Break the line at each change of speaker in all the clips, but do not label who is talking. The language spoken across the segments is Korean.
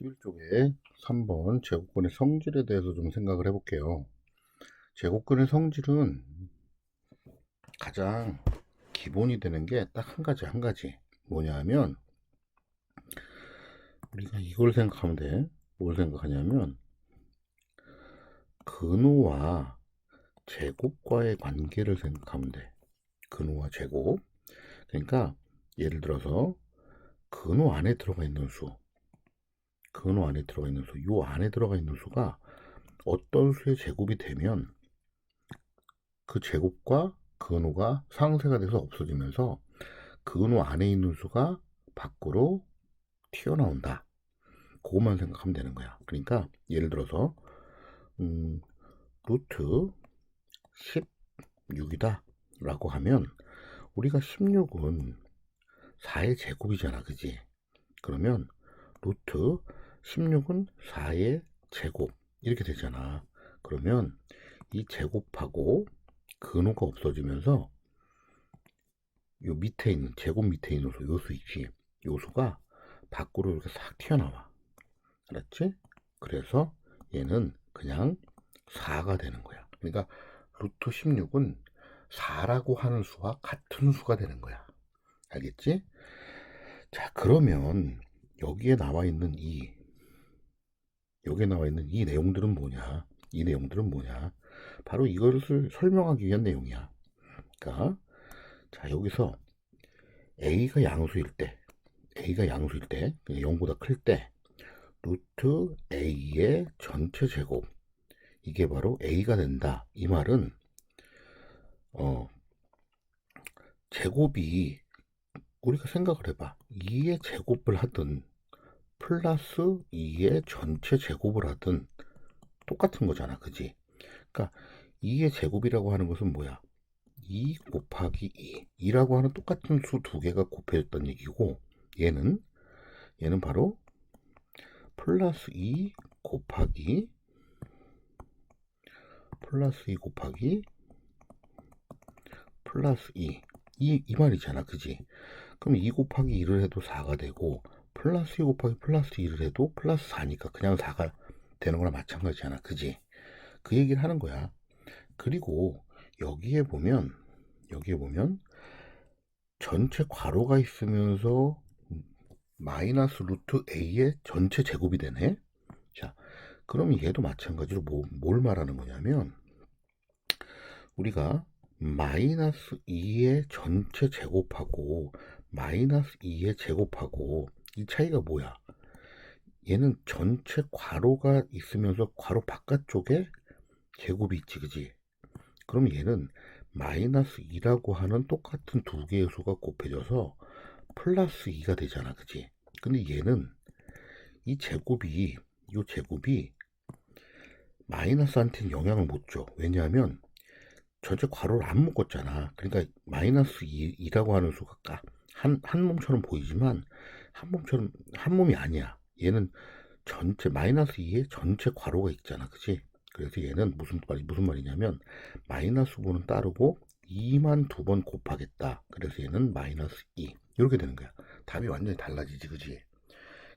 11쪽에 3번 제곱근의 성질에 대해서 좀 생각을 해볼게요. 제곱근의 성질은 가장 기본이 되는 게 딱 한 가지, 한 가지. 뭐냐 하면, 우리가 이걸 생각하면 돼. 뭘 생각하냐면, 근호와 제곱과의 관계를 생각하면 돼. 근호와 제곱. 그러니까, 예를 들어서, 근호 안에 들어가 있는 수, 근호 안에 들어가 있는 수, 요 안에 들어가 있는 수가 어떤 수의 제곱이 되면 그 제곱과 근호가 상쇄가 돼서 없어지면서 근호 안에 있는 수가 밖으로 튀어나온다. 그것만 생각하면 되는 거야. 그러니까 예를 들어서 음, 루트 16이다 라고 하면 우리가 16은 4의 제곱이잖아. 그지? 그러면 루트 16은 4의 제곱 이렇게 되잖아. 그러면 이 제곱하고 근호가 없어지면서 요 밑에 있는 제곱 밑에 있는 수, 요수 있지. 요수가 밖으로 이렇게 싹 튀어나와. 알았지? 그래서 얘는 그냥 4가 되는 거야. 그러니까 루트 16은 4라고 하는 수와 같은 수가 되는 거야. 알겠지? 자, 그러면 여기에 나와 있는 이 여기에 나와 있는 이 내용들은 뭐냐? 이 내용들은 뭐냐? 바로 이것을 설명하기 위한 내용이야. 그러니까 자 여기서 a가 양수일 때, a가 양수일 때, 0보다 클 때, 루트 a의 전체 제곱 이게 바로 a가 된다. 이 말은 어 제곱이 우리가 생각을 해봐. 2의 제곱을 하든 플러스 2의 전체 제곱을 하든 똑같은 거잖아. 그지? 그러니까 2의 제곱이라고 하는 것은 뭐야? 2 곱하기 2. 2라고 하는 똑같은 수 두 개가 곱해졌다는 얘기고 얘는 얘는 바로 플러스 2 곱하기 플러스 2 곱하기 플러스 2. 이, 이 말이잖아. 그지? 그럼 2 곱하기 2를 해도 4가 되고 플러스 2 곱하기 플러스 2를 해도 플러스 4니까 그냥 4가 되는 거랑 마찬가지잖아. 그지? 그 얘기를 하는 거야. 그리고 여기에 보면 여기에 보면 전체 괄호가 있으면서 마이너스 루트 a의 전체 제곱이 되네. 자, 그럼 얘도 마찬가지로 뭐, 뭘 말하는 거냐면 우리가 마이너스 2의 전체 제곱하고 마이너스 2의 제곱하고 이 차이가 뭐야? 얘는 전체 괄호가 있으면서 괄호 바깥쪽에 제곱이 있지, 그지? 그럼 얘는 마이너스 2라고 하는 똑같은 두 개의 수가 곱해져서 플러스 2가 되잖아, 그지? 근데 얘는 이 제곱이, 이 제곱이 마이너스한테는 영향을 못 줘. 왜냐하면 전체 괄호를 안 묶었잖아. 그러니까 마이너스 2, 라고 하는 수가 한, 한 몸처럼 보이지만 한 몸처럼 한 몸이 아니야. 얘는 전체 마이너스 2에 전체 괄호가 있잖아. 그치? 그래서 얘는 무슨 말이 무슨 말이냐면 마이너스 부분은 따르고 2만 두 번 곱하겠다. 그래서 얘는 마이너스 2 이렇게 되는 거야. 답이 완전히 달라지지, 그지?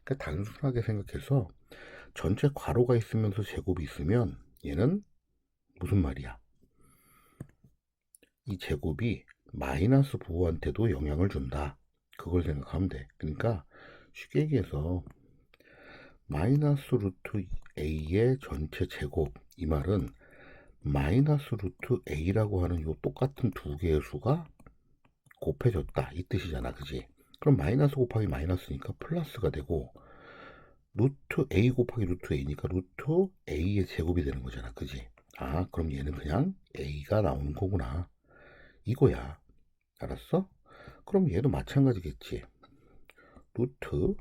그러니까 단순하게 생각해서 전체 괄호가 있으면서 제곱이 있으면 얘는 무슨 말이야? 이 제곱이 마이너스 부호한테도 영향을 준다. 그걸 생각하면 돼. 그러니까 쉽게 얘기해서 마이너스 루트 a의 전체 제곱 이 말은 마이너스 루트 a라고 하는 요 똑같은 두 개의 수가 곱해졌다. 이 뜻이잖아. 그지? 그럼 마이너스 곱하기 마이너스니까 플러스가 되고 루트 a 곱하기 루트 a니까 루트 a의 제곱이 되는 거잖아. 그지? 아 그럼 얘는 그냥 a가 나오는 거구나. 이거야. 알았어 그럼 얘도 마찬가지겠지 루트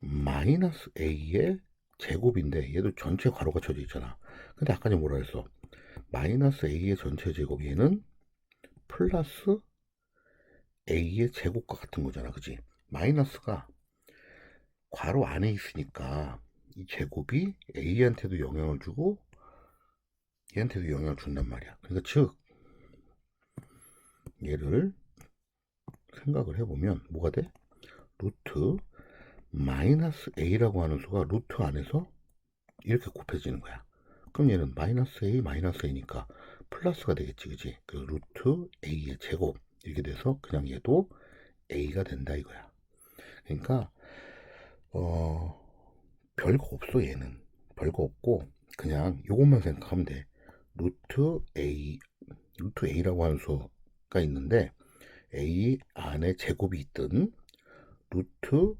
마이너스 a의 제곱인데 얘도 전체 괄호가 쳐져 있잖아. 근데 아까 전에 뭐라 했어? 마이너스 a의 전체 제곱 얘는 플러스 a의 제곱과 같은 거잖아. 그지? 마이너스가 괄호 안에 있으니까 이 제곱이 a한테도 영향을 주고 얘한테도 영향을 준단 말이야. 그러니까 즉 얘를 생각을 해보면 뭐가 돼? 루트 마이너스 a라고 하는 수가 루트 안에서 이렇게 곱해지는 거야. 그럼 얘는 마이너스 a 마이너스 a니까 플러스가 되겠지, 그지? 그 루트 a의 제곱 이렇게 돼서 그냥 얘도 a가 된다 이거야. 그러니까 어 별거 없어 얘는 별거 없고 그냥 요것만 생각하면 돼. 루트 a 루트 a라고 하는 수 가 있는데 a 안에 제곱이 있든 루트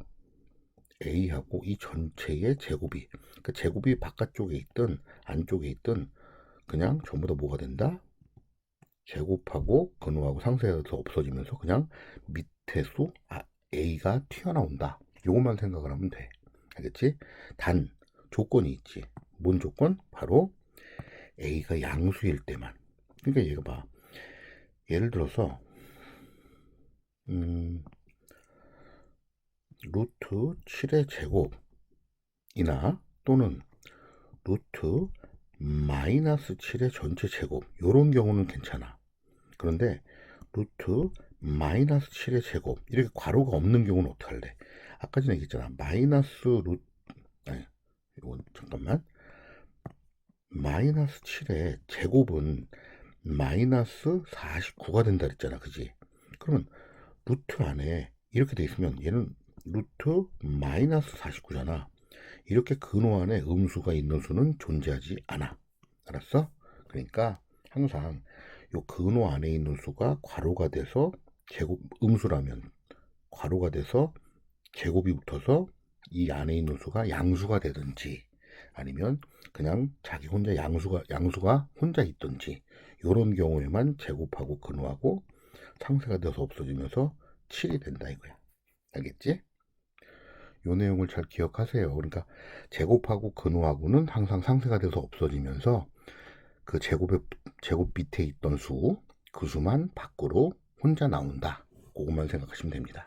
a하고 이 전체의 제곱이 그 제곱이 바깥쪽에 있든 안쪽에 있든 그냥 전부 다 뭐가 된다? 제곱하고 근호하고 상쇄해서 없어지면서 그냥 밑에 수 아, a가 튀어나온다. 요것만 생각을 하면 돼. 알겠지? 단 조건이 있지. 뭔 조건? 바로 a가 양수일 때만. 그러니까 얘가 봐. 예를 들어서 음, 루트 7의 제곱이나 또는 루트 마이너스 7의 전체 제곱 요런 경우는 괜찮아. 그런데 루트 마이너스 7의 제곱 이렇게 괄호가 없는 경우는 어떻게 할래? 아까 전에 얘기했잖아. 마이너스 루트 아니 이건 잠깐만 마이너스 7의 제곱은 마이너스 49가 된다 그랬잖아. 그지? 그러면 루트 안에 이렇게 돼 있으면 얘는 루트 마이너스 49잖아. 이렇게 근호 안에 음수가 있는 수는 존재하지 않아. 알았어? 그러니까 항상 요 근호 안에 있는 수가 괄호가 돼서 제곱 음수라면 괄호가 돼서 제곱이 붙어서 이 안에 있는 수가 양수가 되든지 아니면 그냥 자기 혼자 양수가 양수가 혼자 있든지 이런 경우에만 제곱하고 근호하고 상쇄가 돼서 없어지면서 7이 된다 이거야. 알겠지? 요 내용을 잘 기억하세요. 그러니까 제곱하고 근호하고는 항상 상쇄가 돼서 없어지면서 그 제곱의 제곱 밑에 있던 수, 그 수만 밖으로 혼자 나온다. 그것만 생각하시면 됩니다.